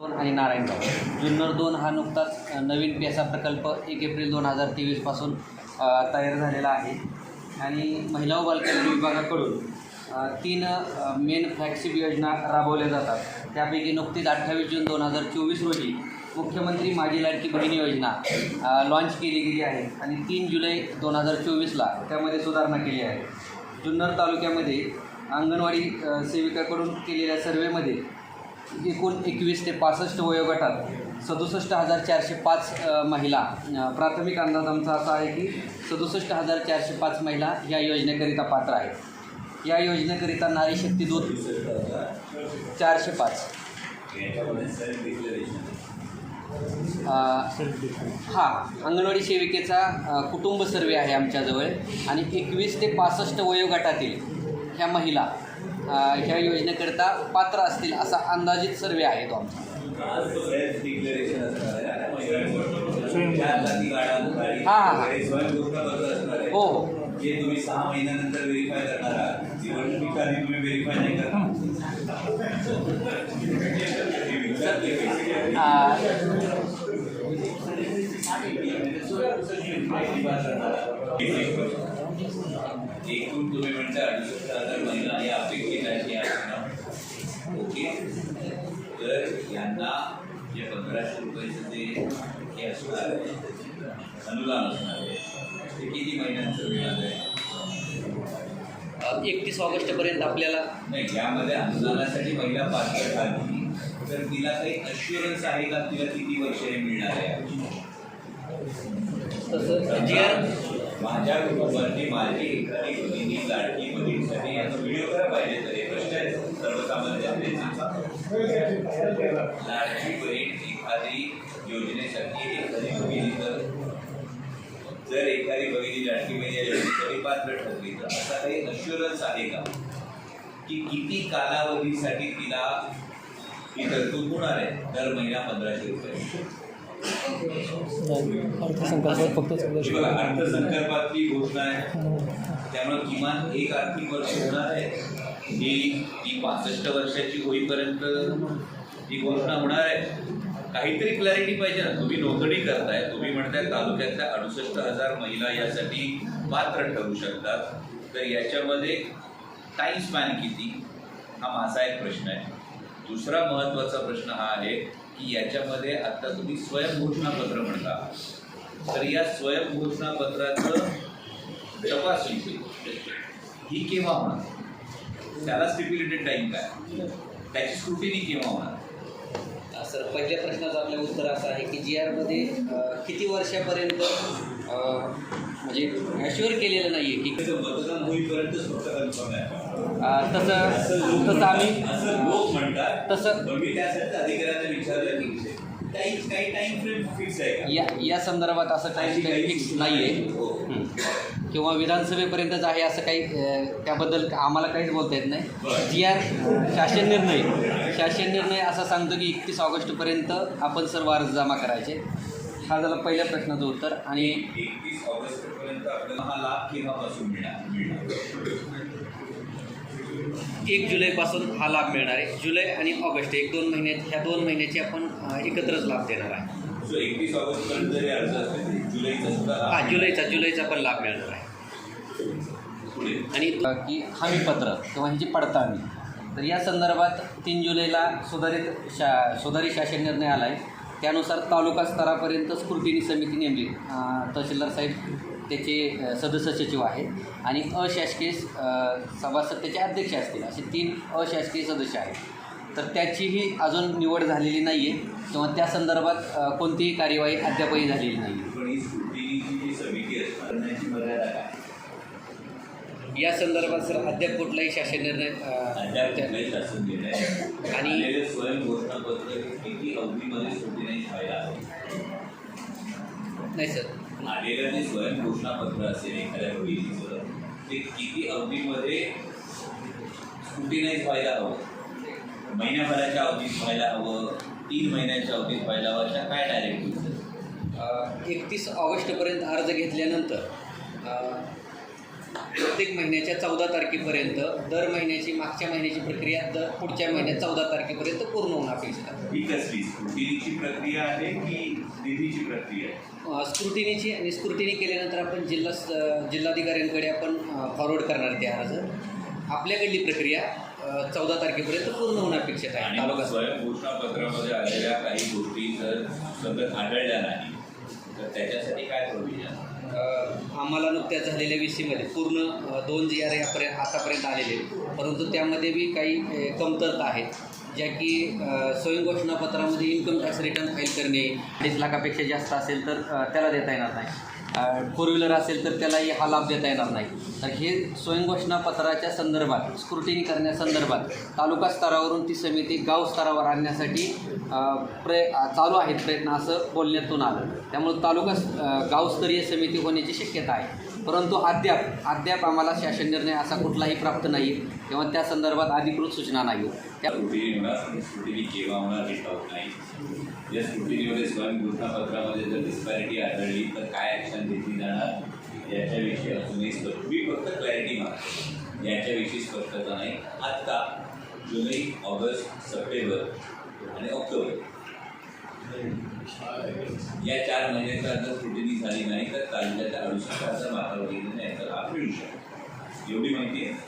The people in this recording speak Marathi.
दोन आणि नारायणगाव जुन्नर दोन हा नुकताच नवीन पेसा प्रकल्प एक एप्रिल दोन हजार तेवीसपासून तयार झालेला आहे. आणि महिला व बालकल्याण विभागाकडून तीन मेन फ्लॅगशिप योजना राबवल्या जातात. त्यापैकी नुकतीच अठ्ठावीस जून दोन हजार चोवीस रोजी मुख्यमंत्री माझी लाडकी बहीण योजना लॉन्च केली गेली आहे. आणि तीन जुलै दोन हजार चोवीसला त्यामध्ये सुधारणा केली आहे. जुन्नर तालुक्यामध्ये अंगणवाडी सेविकाकडून केलेल्या सर्वेमध्ये एकूण एकवीस ते पासष्ट वयोगटात सदुसष्ट हजार चारशे पाच महिला. प्राथमिक अंदाज आमचा असा आहे की सदुसष्ट हजार चारशे पाच महिला या योजनेकरिता पात्र आहेत. या योजनेकरिता नारी शक्ती दूत चारशे पाच. हां हा अंगणवाडी सेविकेचा कुटुंब सर्वे आहे आमच्याजवळ. आणि एकवीस ते पासष्ट वयोगटातील ह्या महिला ह्या योजनेकरिता पात्र असतील असा अंदाजित सर्वे आहे तो आमचा हा, हा, हा. हो हो जे तुम्ही सहा महिन्यानंतर व्हेरीफाय करणार आहात निवडणुकीच्या आधी तुम्ही व्हेरीफाय नाही करणार हे विचारले पाहिजे. अ, एकूण तुम्ही म्हणता अडुसष्ट हजार महिला या अपेक्षित आहेत. ओके. तर यांना जे पंधराशे रुपयाचं जे हे असणार आहे अनुदान असणार आहे ते किती महिन्यांचं मिळालं आहे? एकतीस ऑगस्टपर्यंत आपल्याला. नाही यामध्ये अनुदानासाठी महिला पात्र ठरली तर तिला काही अश्युरन्स आहे का तिला किती वर्ष हे मिळणार आहे? माझ्या कुटुंबाची माझी एखादी मुलीनी लाडकी बहिणीसाठी याचा व्हिडिओ करा पाहिजे तर हे प्रश्न आहे सर्वसामान्य लाडकी बहीण एखादी योजनेसाठी एखादी भगिनी तर जर एखादी भगिनी लाडकी बहीण या योजनेसाठी पात्र ठरली तर असा काही अश्युरन्स आहे का? की किती कालावधीसाठी तिला ही तरतूद होणार आहे? दर महिना पंधराशे रुपये. अर्थसंकल्प फक्त अर्थसंकल्पातली घोषणा आहे. त्यामुळे किमान एक आर्थिक वर्ष होणार आहे. ही ती पासष्ट वर्षाची होईपर्यंत ही घोषणा होणार आहे. काहीतरी क्लॅरिटी पाहिजे ना. तुम्ही नोंदणी करताय. तुम्ही म्हणताय तालुक्यातल्या अडुसष्ट हजार महिला यासाठी पात्र ठरू शकतात. तर याच्यामध्ये टाईम स्पॅन किती? हा माझा एक प्रश्न आहे. दुसरा महत्त्वाचा प्रश्न हा आहे. की याच्यामध्ये आता तुम्ही स्वयंघोषणापत्र म्हणता. तर या स्वयंघोषणापत्राचं तपासणी ही केव्हा होणार? त्याला स्टिप्युलेटेड टाईम काय? त्याची स्क्रुटिनी केव्हा होणार? सर पहिल्या प्रश्नाचं आपलं उत्तर असं आहे की जी आरमध्ये किती वर्षापर्यंत म्हणजे ॲश्युअर केलेलं नाही आहे की मतदान होईपर्यंत फक्त कन्फर्म आहे. तसं तसं आम्ही असं लोक म्हणतात तसं या या संदर्भात असं काही काही फिक्स नाही. आहे हो. किंवा विधानसभेपर्यंतच आहे असं काही त्याबद्दल आम्हाला काहीच बोलता येत नाही. जी आर शासन निर्णय. शासन निर्णय असा सांगतो की एकतीस ऑगस्टपर्यंत आपण सर्व अर्ज जमा करायचे. हा झाला पहिल्या प्रश्नाचं उत्तर आणि एकतीस ऑगस्ट पर्यंत आपल्याला हा लाभ केव्हापासून मिळणार मिळणार? एक जुलैपासून हा लाभ मिळणार आहे. जुलै आणि ऑगस्ट एक दोन महिन्यात ह्या दोन महिन्याचे आपण एकत्रच लाभ देणार आहे. सो एकतीस ऑगस्ट पर्यंत जरी अर्ज असेल तरी जुलैचा सुद्धा हा जुलैचा जुलैचा पण लाभ मिळणार आहे. आणि की हमीपत्र किंवा ह्याची पडताळणी. तर या संदर्भात तीन जुलैला सुधारित शा सुधारित शासन निर्णय आला आहे त्यानुसार तालुका स्तरापर्यंत स्क्रुटिनी समिती नेमली. तहसीलदार साहेब त्याचे सदस्य सचिव आहेत आणि अशासकीय सभासद त्याचे अध्यक्ष असतील असे तीन अशासकीय सदस्य आहेत. तर त्याचीही अजून निवड झालेली नाही आहे किंवा त्या संदर्भात कोणतीही कार्यवाही अद्यापही झालेली नाही ही या संदर्भात सर अद्याप कुठलाही शासन निर्णय आणि- नाही सर. आलेलं जे स्वयं घोषणापत्र असेल एखाद्या भगिनीचं ते किती अवधीमध्ये स्क्रुटिनाइज व्हायला हवं? महिन्याभराच्या अवधीत व्हायला हवं? तीन महिन्याच्या अवधीत व्हायला हवं? अशा काय डायरेक्टिव्ह एकतीस ऑगस्टपर्यंत अर्ज घेतल्यानंतर प्रत्येक महिन्याच्या चौदा तारखेपर्यंत दर महिन्याची मागच्या महिन्याची प्रक्रिया दर पुढच्या महिन्यात चौदा तारखेपर्यंत पूर्ण होणं अपेक्षित आहे ही कसली स्क्रुटिनीची प्रक्रिया आहे की निधीची प्रक्रिया आहे. स्क्रुटिनीची आणि स्क्रुटिनी केल्यानंतर आपण जिल्हा जिल्हाधिकाऱ्यांकडे आपण फॉरवर्ड करणार ते अर्ज. आपल्याकडली प्रक्रिया चौदा तारखेपर्यंत पूर्ण होणं अपेक्षित आहे. तालुका स्वयंघोषणापत्रामध्ये आलेल्या काही गोष्टी जर सतत आढळल्या नाही तर त्याच्यासाठी काय प्रोव्हिजन अ, आम्हाला नुकत्याच झालेल्या वी सीमध्ये पूर्ण दोन जी आर यापर्यंत आतापर्यंत आलेले परंतु त्यामध्ये बी काही कमतरता आहेत ज्या की स्वयं घोषणापत्रामध्ये इन्कम टॅक्स रिटर्न फाईल करणे अडीच लाखापेक्षा जास्त असेल तर त्याला देता येणार नाही. फोर व्हीलर असेल तर त्यालाही हा लाभ देता येणार नाही. तर हे स्वयंघोषणापत्राच्या संदर्भात स्क्रुटिनी करण्यासंदर्भात तालुका स्तरावरून ती समिती गाव स्तरावर आणण्यासाठी प्रय चालू आहेत प्रयत्न असं बोलण्यातून आलं. त्यामुळे तालुका गावस्तरीय समिती होण्याची शक्यता आहे. परंतु अद्याप अद्याप आम्हाला शासन निर्णय असा कुठलाही प्राप्त नाही किंवा त्या संदर्भात अधिकृत सूचना नाही. त्या स्क्रुटिनी केव्हा होणार हे ठाऊक नाही. या स्क्रुटिनीमध्ये स्वयंघोषणापत्रामध्ये जर डिस्पॅरिटी काय ॲक्शन घेतली जाणार याच्याविषयी अजूनही स्पष्ट मी फक्त क्लॅरिटी मागतो. याच्याविषयी स्पष्टता नाही. आत्ता जुलै ऑगस्ट सप्टेंबर आणि ऑक्टोबर. या चार महिन्याचा जर स्क्रुटिनी झाली नाही तर तालुक्याच्या आयुष्याचा वातावरण वगैरे नाही तर हा मिळू शकतो. एवढी माहिती आहे.